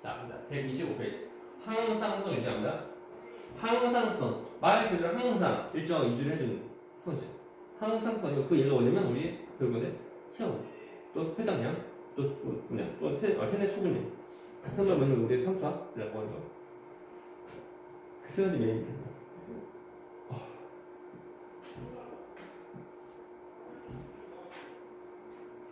자, 125페이지. 항상성 유지합니다. 항상성. 말 그대로 항상 일정 유지를 해주는 성질. 항상성이고 그 예가 뭐냐면 우리 결국에 체온, 또 해당량, 또 뭐냐, 또 세, 어, 체내 수분량. 같은 걸 보면 우리 삼수라고 하는 거. 그 수준이 메인.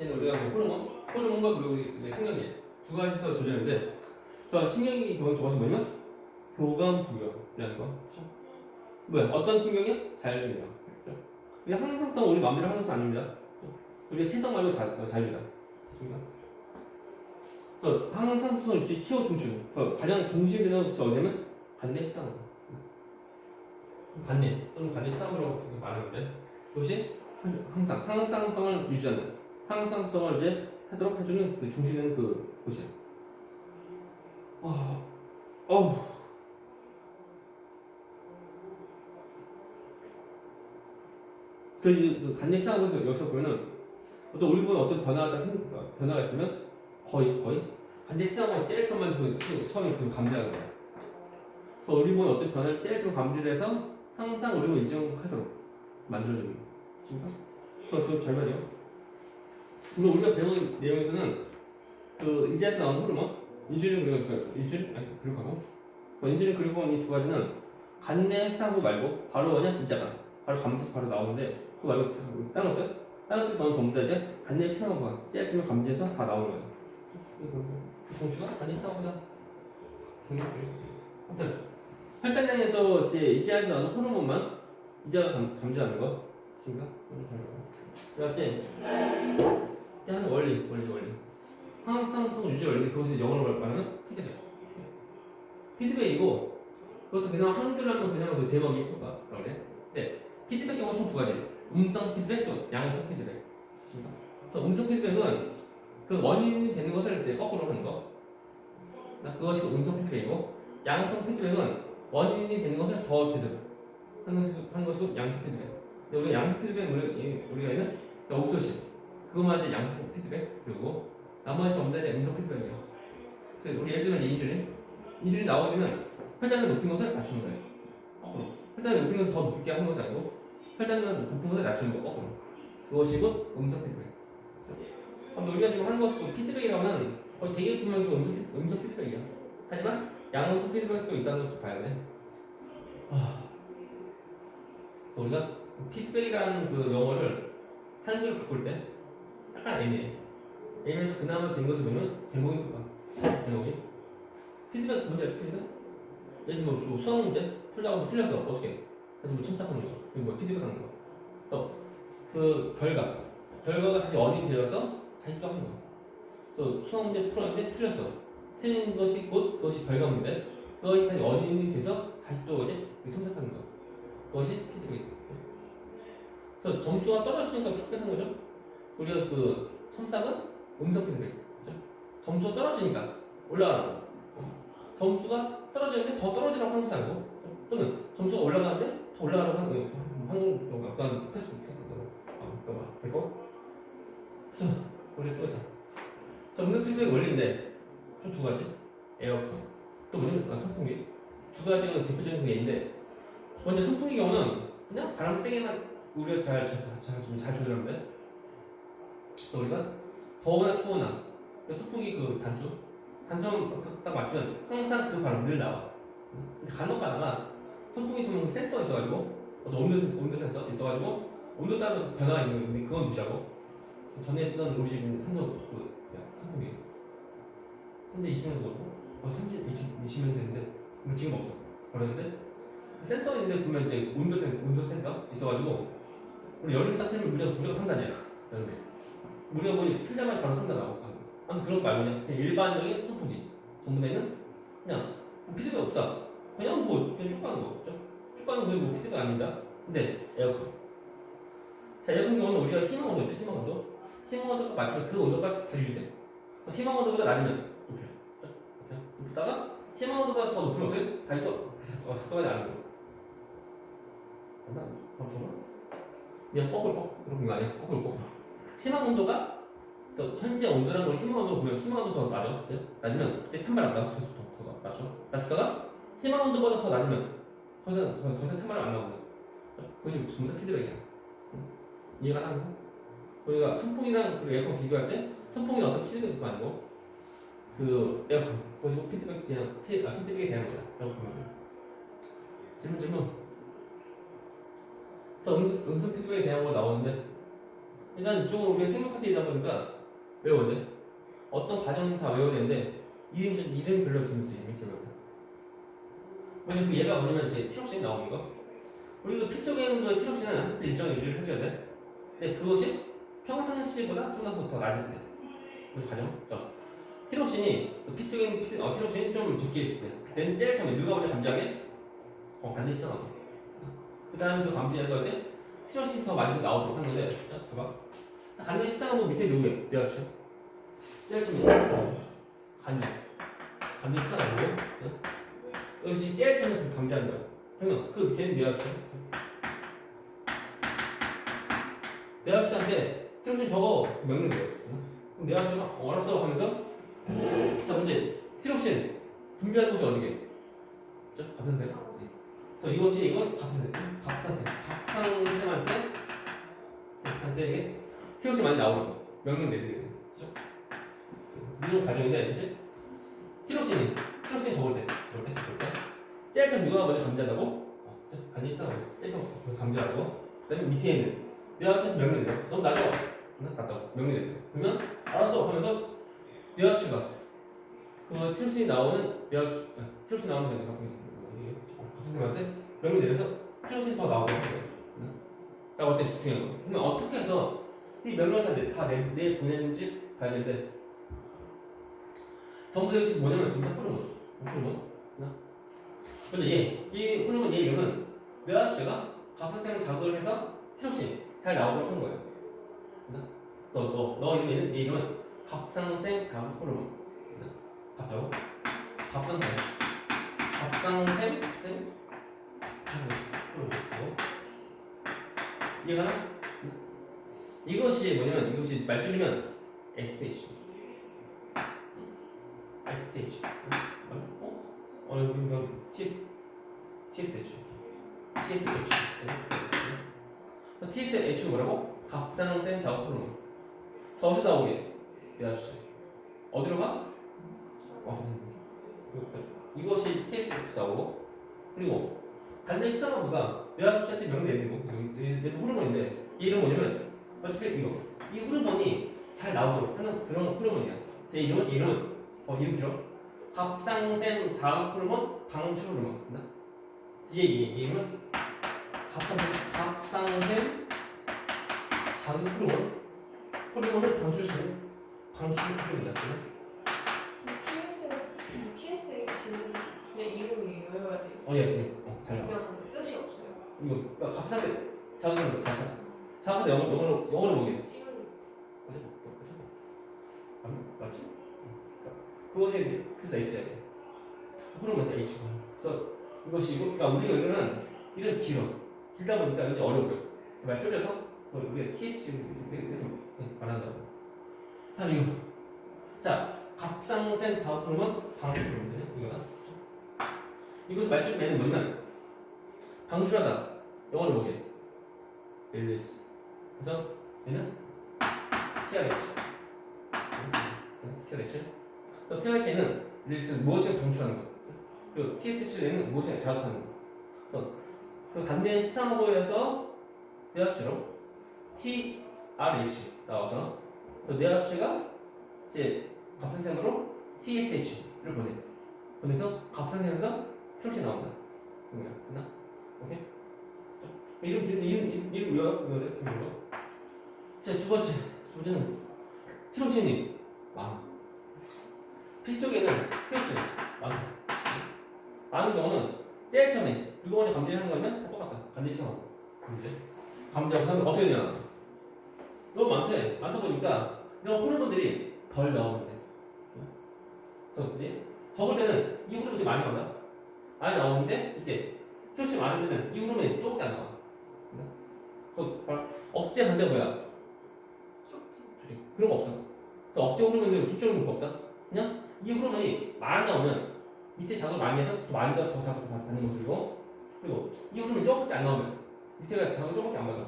얘는 우리가 그 호르몬, 호르몬과 그리고 우리 이제 신경계 두 가지서 조절하는데, 저 신경이 경우 저것이 뭐냐면 교감 부여라는 거. 그렇죠? 뭐야? 어떤 신경이 자율신경. 그렇죠? 우리 항상성 우리 마음대로 하는 건 아닙니다. 그렇죠? 우리가 체성 말고 자, 어, 자율이다. 그렇습니까? 그래서 항상성 역시 티오 중추. 그 가장 중심이 되는 것이 어디냐면 관내 쌍. 관내 또는 관내 쌍으로 말하는데 그것이 항- 항상 항상성을 유지하는 항상성을 이제 하도록 해주는 그 중심되는 그 곳이야. 어, 어우. 그, 이- 그 간내 시작하면서 여기서 보면은 어떤 우리 보면 어떤 변화가 생겼어. 변화가 있으면 거의 거의 간내 시작하고 제일 처음 먼저 그 치- 처음에 그 감지하는 거야. 그래서 우리 보면 어떤 변화를 제일 처음 감지를 해서 항상 우리 보면 인정하도록 만들어주는 거야. 그래서 좀 절반이요. 그리고 우리가 배운 내용에서는 그 인지에서 나오는 호르몬 인슐린 그리고 그 인슐린 아니 글루카곤 그 인슐린 글루카곤 이 두 가지는 간내 해상부 말고 바로 그냥 이자가 바로 감지 바로 나오는데 그 말고 다른 것들 다른 것들 넌 전부 다 이제 간내 제일 처음에 감지해서 다 나오는 거예요. 이거 공주가 간내 해상부보다 중요하죠. 아무튼 혈당량에서 이제 이자에서 나오는 호르몬만 이자가 감, 감지하는 거. 지금가? 그럴 때 하는 원리, 원리, 원리. 항상성 유지 원리 그것이 영어로 말하면 피드백. 피드백이고 그것도 그냥 한글로 하면 그냥 그 대목이 뭐가 그래? 네. 피드백 경우는 총두 가지. 음성 피드백 또 양성 피드백. 그래서 음성 피드백은 그 원인이 되는 것을 이제 거꾸로 하는 거. 그것이 그 음성 피드백이고 양성 피드백은 원인이 되는 것을 더 되도록 하는 것이 양성 피드백. 우리가 양성 피드백 우리 우리가 있는 옥소신 그것만 이제 양성 피드백 그리고 나머지 전부 다 이제 음성 피드백이에요. 그래서 우리 예를 들면 인슐린 인슐린 나오게 되면 혈당을 높인 것을 낮추는 거예요. 혈당을 높인 것을 더 높게 하는 것이 아니고 혈당을 높은 것을 낮추는 거 거꾸로. 그것이 곧 음성 피드백. 그럼 우리가 지금 하는 것도 피드백이라면 거의 되게 그 음성, 피- 음성 피드백이야. 하지만 양음성 피드백도 있다는 것도 봐야 돼. 아. 그래서 우리가 피드백이라는 그 용어를 한글로 바꿀 때 약간 애매해. 애매해서 그나마 된 것을 보면 제목이 그거. 제목이. 피드백 문제 알죠? 피드백? 예를 들면 뭐 수학 문제 풀다가 뭐 틀렸어. 어떻게? 그래서 뭐 첨삭하는 거. 그리고 뭐 피드백 하는 거. 그래서 그 결과. 결과가 다시 원인이 되어서 다시 또 하는 거. 그래서 수학 문제 풀었는데 틀렸어. 틀린 것이 곧 그것이 결과물인데 그것이 다시 원인이 돼서 다시 또 이제 그 첨삭하는 거. 그것이 피드백. 그래서 점수가 떨어지니까 피드백한 거죠. 우리가 그 첨삭은 음성 피드백. 그죠? 점수가 떨어지니까 올라가는 거. 어. 점수가 떨어지는데 더 떨어지라고 하는 아니고 또는 점수가 올라가는데 더 올라가라고 하는 거예요. 하는 경우가 약간 패스 아. 됐고. 그래서 우리 또 있다. 자, 음성 피드백 원리인데 총두 가지. 에어컨. 또 뭐냐면 아, 선풍기. 두 가지가 대표적인 게 있는데 먼저 선풍기 경우는 그냥 바람 세게만 우리가 잘, 잘, 잘, 좀잘 조절하는데 또 우리가 더우나 추우나. 그 선풍기 그 단수? 단수만 딱 맞추면 항상 그 바람 늘 나와. 근데 간혹 가다가 선풍기 보면 센서가 있어가지고 어떤 온도, 센- 온도 센서 있어가지고 온도 따라서 변화가 있는데 그건 무시하고 전에 쓰던 우리 집 삼성 그 야, 선풍기 320년 거고. 어, 30, 20, 20년 됐는데 뭐 지금 없어. 버렸는데 센서 있는데 보면 이제 온도 센 온도 센서 있어가지고 우리 여름 딱 되면 무조건 무조건 3단이야 여름에 우리가 뭐 틀자마자 바로 3단 나오고 아무튼 그런 거 말고 그냥, 일반적인 선풍기 정도면은 그냥 뭐 피드백 없다 그냥 뭐 그냥 쭉 가는 거 그죠? 쭉 가는 거뭐 피드백 아닙니다 근데 에어컨 자 에어컨 경우는 우리가 희망 온도 있죠 희망 온도 희망 온도가 맞추면 그 온도가 다 유지돼 희망 온도보다 낮으면 높여 그죠? 높다가 희망 온도보다 더 높으면 어떻게? 다시 또 어, 습관이 나는 거 맞나? 잠깐만. 그냥 거꾸로 그런 거 아니야? 거꾸로. 희망 온도가 또 현재 온도라는 걸 희망 온도 보면 희망 온도 더 낮아. 그죠? 낮으면 그때 찬바람 나서 더, 더, 더 낮죠. 낮다가 희망 온도보다 더 낮으면 더 이상 더, 더 이상 찬바람 안 나오거든. 그것이 전부 피드백이야. 응? 이해가 가는 거? 우리가 선풍이랑 그리고 에어컨 비교할 때 선풍이 어떤 피드백도 아니고 그 에어컨 그것이 피드백 그냥 피, 아, 피드백에 대한 돼. 질문 질문. 그래서 음성, 음성 피드백에 대한 거 나오는데 일단 이쪽은 우리가 생각 파트이다 보니까 외워야 돼. 어떤 과정은 다 외워야 되는데 이름 좀 이름 이름이 들어요. 왜냐 그 얘가 뭐냐면 이제 티럭션이 나오는 거. 우리 그 피속의 그 티럭션은 항상 일정한 유지를 해줘야 돼. 근데 그것이 평상 시보다 좀더 더 낮을 때. 그 과정. 죠 티럭신이 그 피속의 피, 어, 티럭신이 좀 적게 있을 때. 그때는 제일 처음에 누가 먼저 감지하게? 어 반드시 시작하고. 그 다음에 그 감지해서 이제 티럭신이 더 많이 나오도록 하는데 자, 봐봐. 간의 시작하고 밑에 누구게? 내가 주 제일 처음에 간의 간의 시작하고 응? 제일 처음에 감지하는 거야. 그러면 그 밑에는 내가 주 내가 주한테 티럭신 저거 명령 거야. 그럼 내가 주가 어, 알았어 하면서 자 문제 티럭신 분비하는 곳이 어디게? 저 갑상선. 그래서 이것이 이거 갑상선 갑상선 갑상선한테 한테 이게 티럭신 많이 나오는 거. 명령 돼. 그죠? 이런 과정인데 사실 티럭신이 티럭신이 적을 때 적을 때 적을 때. 제일 처음 누가 먼저 감지한다고? 어, 저 간이 있어 제일 처음 감지하고 그 다음에 밑에 있는 내가 한테 명령 내려. 너무 낮아. 나 낮다고. 명령 내려. 그러면 알았어. 하면서 내가 추가 그 티럭신이 나오는 내가 티럭신 나오는 게 박수님한테 명령 내려서 티럭신이 더 나오고? 라고 할때 중요한 거 그러면 어떻게 해서 이 명령을 다내 내 보내는지 봐야 되는데 전부 다 이것이 뭐냐면 전부 다 호르몬 호르몬 나? 근데 얘 이 호르몬 얘 이름은 뇌하수가 갑상선을 자극을 해서 티록신 잘 나오도록 한 거예요. 너 너 너 이름은 얘 이름은 갑상생 자극 호르몬 갑자고? 갑상생 갑상생 생 자극 호르몬 이해가나? 이것이 뭐냐면 이것이 말줄이면 STH STH 어? 어 여기 T TSH TSH TSH 뭐라고? 갑상선 작업 호르몬 자 어디서 나오게? 내아주세 어디로 가? 어, 이것이 TSH 나오고. 그리고 반대 시사나보다? 뇌하수체한테 명내는 거. 여기 내 호르몬인데. 이 이름 뭐냐면 어차피 이거 이 호르몬이 잘 나오도록 하는 그런 호르몬이야. 제 이름은 이름은 어 이름 길어. 갑상샘 자극 호르몬 방출 호르몬. 맞나? 얘, 얘 이름은 갑상샘 갑상샘 자극 호르몬 호르몬을 방출시키는 방출 호르몬이다. TS TSH는 내 이름이 외워야 돼요. 어 예, 예. 어, 잘 나와. 그냥 뜻이 없어요. 이거 그러니까 갑상샘 자극 호르몬 자 극. 자극 영어 영어로 영어로 뭐게? 지금 어디 또 맞지? 맞지? 그것이 그래서 있어야 돼. 호르몬 H. 그래서 이것이고, 그러니까 우리 여기는 이름 길어. 길다 보니까 왠지 어려워요. 말 줄여서 뭐 우리가 TSG 말한다고. 다음 이거. 자, 갑상선 자극 호르몬 방출 호르몬 이거다. 이것을 말줄 내는 뭐냐면 방출하다. 영어로 뭐게? 릴리스. 그래서 얘는 TRH. TRH. 또 TRH는 릴리스 무엇을 방출하는 거. 그리고 TSH는 무엇을 자극하는 거. 그 간대의 시상호에서 뇌하수로 TRH 나와서 그래서 뇌하수가 이제 갑상선으로 TSH를 보내. 보내서 갑상선에서 트롯이 나온다. 뭐야? 됐나? 오케이? 자, 이름 이름 이름 이름 외워 외워야 돼 중국어. 자, 두 번째. 두 번째는 트롯신이 많아. 피 속에는 트롯신 많아. 많은 경우는 제일 처음에 누가 먼저 감지하는 거면 다 똑같다. 감지 시작하고. 감지. 감지하고 하면 어떻게 되나? 너무 많대. 많다 보니까 이런 호르몬들이 덜 나오면 돼. 그래서 적을 때는 이 호르몬이 많이 나온다. 많이 나오는데 이때 트롯이 많을 때는 이 호르몬이 조금 안 나와. 그 억제 반대 뭐야? 그런 거 없어. 그래서 억제 호르몬이 특정한 거 없다. 그냥 이 호르몬이 나오면 밑에 자극을 많이 해서 더 많이 더 자극을 받는 모습이고 그리고 이 호르몬이 조금밖에 안 나오면 밑에가 자극을 조금밖에 안 받아.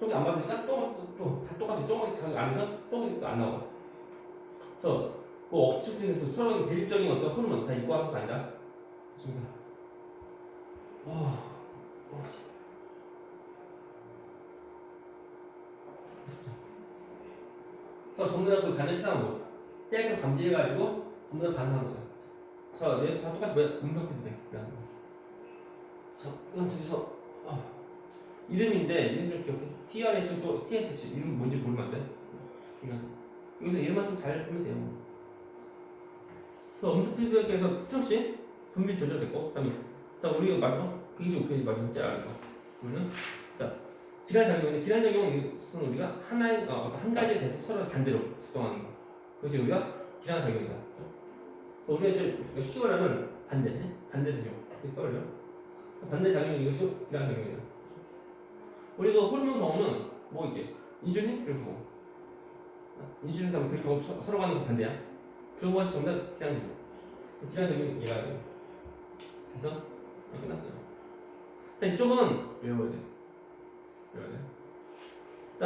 조금 안 받으니까 또또다 똑같이 조금밖에 자극 안 해서 조금밖에 안 나와. 그래서 그 억지축제에서 서로 대립적인 어떤 호르몬 다 입고 하는 거 아니다. 아, 그래서 전부 다그 간의 시상으로 짤짤 감지해가지고 전부 다 반응하는 거야. 자, 얘다 똑같이 왜 음성 피드백이라는 거. 자, 이건 둘이서 아, 이름인데 이름 좀 기억해. TRH 또 TSH 이름 뭔지 모르면 안 돼. 중요한. 여기서 이름만 좀 잘 보면 돼요. 그래서 음성 피드백에서 트롯이 분비 조절됐고, 그다음에 자 우리 마지막 그게 5페이지 마지막 짤 그러면 자 기란 작용은 기란 작용은 이것은 우리가 하나의 어, 한 가지에 대해서 서로 반대로 작동하는 거. 그것이 우리가 기란 작용이다. 그래서 우리가 이제 쉽게 말하면 반대, 반대 작용 이렇게 떠올려. 반대 작용 이것이 기란 작용이다. 우리가 호르몬 성호는 뭐 있게 인슐린 그리고 뭐 인슐린 다음에 그리고 서- 서로 가는 거 반대야. 그런 것이 다 기란 작용. 기란 작용 얘가 그래서 아, 끝났어요. 일단 이쪽은 외워야 돼. 외워야 돼.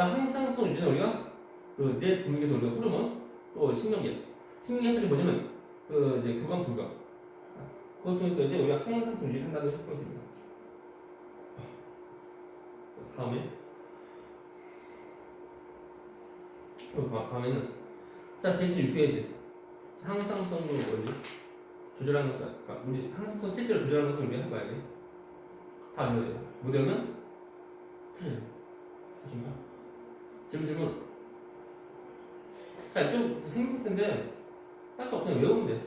항상성 유지는 우리가 그뇌 분비에서 우리가 호르몬 또 신경계 신경계들이 뭐냐면 그 이제 교감 불가 아, 그것 중에서 이제 우리가 항상성 유지를 한다는 것이 포인트입니다. 다음에 그 다음에는 자 116페이지 항상성으로 원리 조절하는 것을 그러니까 우리 항상성 실제로 조절하는 것을 우리가 해봐야 돼. 다 외워야 돼. 못 외우면 틀려. 아 질문. 자, 좀 생길 텐데 딱히 없으면 외우면 돼.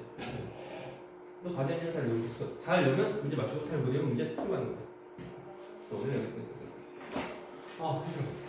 너 과제를 잘 외우고 있어. 잘 외우면 문제 맞추고 잘 못 외우면 문제 틀고 하는 거야. 그래서 오늘 여기까지. 아, 힘들어.